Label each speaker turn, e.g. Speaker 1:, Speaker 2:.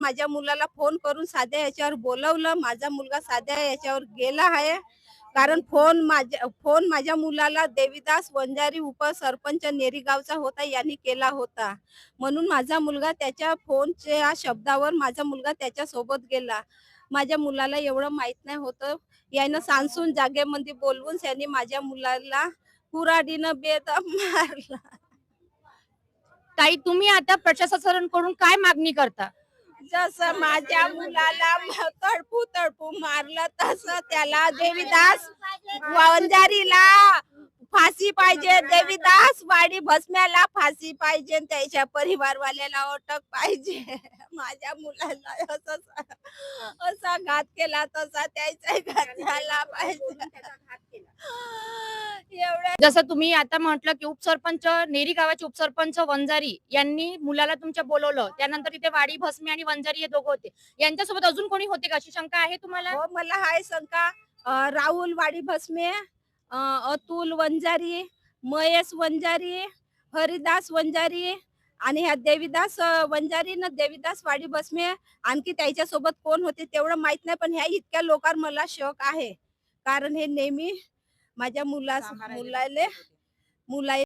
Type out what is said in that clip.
Speaker 1: माझ्या मुलाला फोन करून साध्या याच्यावर बोलवलं. माझा मुलगा साध्या याच्यावर गेला आहे. कारण फोन माझ्या फोन माझ्या मुलाला देवीदास वंजारी उपसरपंच नेरीगावचा होता यांनी केला होता. म्हणून माझा मुलगा त्याच्या फोनच्या शब्दावर माझा मुलगा त्याच्या सोबत गेला. माझ्या मुलाला एवढं माहीत नाही होतं. यानं सांसून जागेमध्ये बोलवून त्यांनी माझ्या मुलाला कुराडीनं बेदम मारला.
Speaker 2: ताई तुम्ही आता प्रशासनाकडून काय मागणी करता?
Speaker 1: जसं माझ्या मुलाला तडपू तडपू मारलं तसं त्याला देवीदास वंजारीला फाशी पाहिजे देवीदास वाडी भस्म्याला फाशी पाहिजे त्याच्या परिवारवाल्याला अटक पाहिजे. माझ्या मुलाला असं असा घात केला तसा त्याचा घात झाला पाहिजे.
Speaker 2: जसं तुम्ही आता म्हटलं की उपसरपंच नेरी गावाचे उपसरपंच वंजारी यांनी मुलाला तुमच्या बोलवलं. त्यानंतर तिथे वाडी भस्मी आणि वंजारी हे दोघं होते. यांच्यासोबत अजून कोणी होते का? अशी शंका आहे तुम्हाला?
Speaker 1: हो मला हाय शंका. राहुल वाडी भस्मे अतुल वंजारी महेश वंजारी हरिदास वंजारी आणि ह्या देवीदास वंजारी न देवीदास वाडी भस्मे आणखी त्याच्या सोबत कोण होते तेवढं माहीत नाही पण ह्या इतक्या लोकांवर मला शक आहे. कारण हे नेहमी माझ्या मुला मुलाले मुला